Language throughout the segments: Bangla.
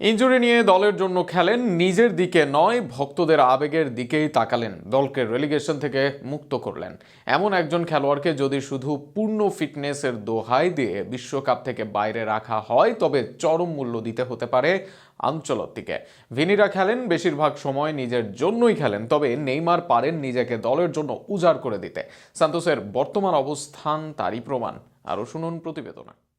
ইনজুরি নিয়ে দলের জন্য খেলেন নিজের দিকে নয়, ভক্তদের আবেগের দিকেই তাকালেন। দলকে রেলিগেশন থেকে মুক্ত করলেন। এমন একজন খেলোয়াড়কে যদি শুধু পূর্ণ ফিটনেসের দোহাই দিয়ে বিশ্বকাপ থেকে বাইরে রাখা হয়, তবে চরম মূল্য দিতে হতে পারে আঞ্চলত্তিকে ভিনিরা খেলেন, বেশিরভাগ সময় নিজের জন্যই খেলেন, তবে নেইমার পারেন নিজেকে দলের জন্য উজাড় করে দিতে। সান্তোসের বর্তমান অবস্থান তারই প্রমাণ। আরও শুনুন প্রতিবেদনা।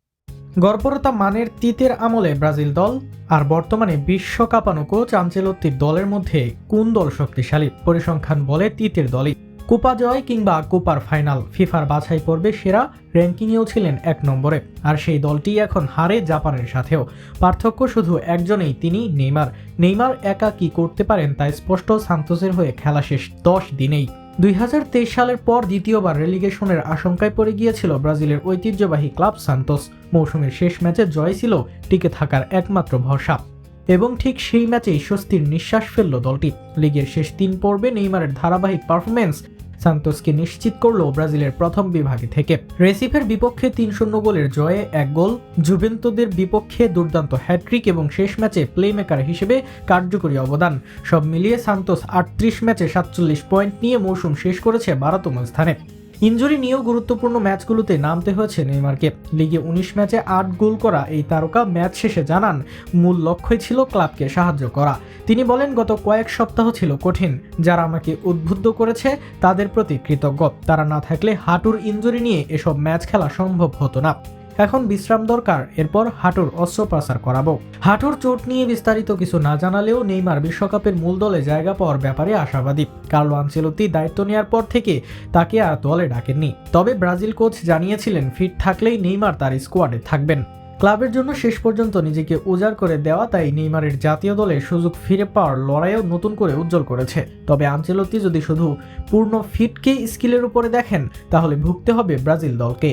গর্বরতা মানের তিতের আমলে ব্রাজিল দল, আর বর্তমানে বিশ্বকাপানো কোচ আঞ্চেলত্তির দলের মধ্যে কোন দল শক্তিশালী? পরিসংখ্যান বলে তিতের দলই। কোপা জয় কিংবা কোপার ফাইনাল, ফিফার বাছাই পর্বে সেরা র্যাঙ্কিংয়েও ছিলেন এক নম্বরে, আর সেই দলটি এখন হারে জাপানের সাথেও। পার্থক্য শুধু একজনেই, তিনি নেইমার। নেইমার একা কি করতে পারেন তা স্পষ্ট সান্তোসের হয়ে খেলা শেষ দশ দিনেই। দুই হাজার তেইশ সালের পর দ্বিতীয়বার রেলিগেশনের আশঙ্কায় পড়ে গিয়েছিল ব্রাজিলের ঐতিহ্যবাহী ক্লাব সান্তোস। মৌসুমের শেষ ম্যাচে জয় ছিল টিকে থাকার একমাত্র ভরসা। এবং ঠিক সেই ম্যাচেই স্বস্তির নিঃশ্বাস ফেলল দলটি। লিগের শেষ তিন পর্বে নেইমারের ধারাবাহিক পারফরমেন্স সান্তোসকে নিশ্চিত করল ব্রাজিলের প্রথম বিভাগে থেকে। রেসিফের বিপক্ষে তিন শূন্য গোলের জয়ে এক গোল, জুভেন্তোদের বিপক্ষে দুর্দান্ত হ্যাট্রিক এবং শেষ ম্যাচে প্লেমেকার হিসেবে কার্যকরী অবদান। সব মিলিয়ে সান্তোস আটত্রিশ ম্যাচে সাতচল্লিশ পয়েন্ট নিয়ে মৌসুম শেষ করেছে বারোতম স্থানে। ইঞ্জুরি নিয়েও গুরুত্বপূর্ণ ম্যাচগুলোতে নামতে হয়েছে নেইমারকে। লিগে উনিশ ম্যাচে আট গোল করা এই তারকা ম্যাচ শেষে জানান, মূল লক্ষ্যই ছিল ক্লাবকে সাহায্য করা। তিনি বলেন, গত কয়েক সপ্তাহ ছিল কঠিন। যারা আমাকে উদ্বুদ্ধ করেছে, তাদের প্রতি কৃতজ্ঞ। তারা না থাকলে হাঁটুর ইঞ্জুরি নিয়ে এসব ম্যাচ খেলা সম্ভব হতো না। এখন বিশ্রাম দরকার, এরপর হাঁটুর অস্ত্রোপচার করাবো। হাঁটুর চোট নিয়ে বিস্তারিত কিছু না জানালেও নেইমার বিশ্বকাপের মূল দলে জায়গা পাওয়ার ব্যাপারে আশাবাদী। কার্লো আনচেলতি দায়িত্ব নেওয়ার পর থেকে তাকে আর দলে ডাকেননি। তবে ব্রাজিল কোচ জানিয়েছিলেন, ফিট থাকলেই নেইমার তার স্কোয়াডে থাকবেন। ক্লাবের জন্য শেষ পর্যন্ত নিজেকে উজাড় করে দেওয়া তাই নেইমারের জাতীয় দলে সুযোগ ফিরে পাওয়ার লড়াইও নতুন করে উজ্জ্বল করেছে। তবে আঞ্চেলতি যদি শুধু পূর্ণ ফিটকে স্কিলের উপরে দেখেন, তাহলে ভুগতে হবে ব্রাজিল দলকে।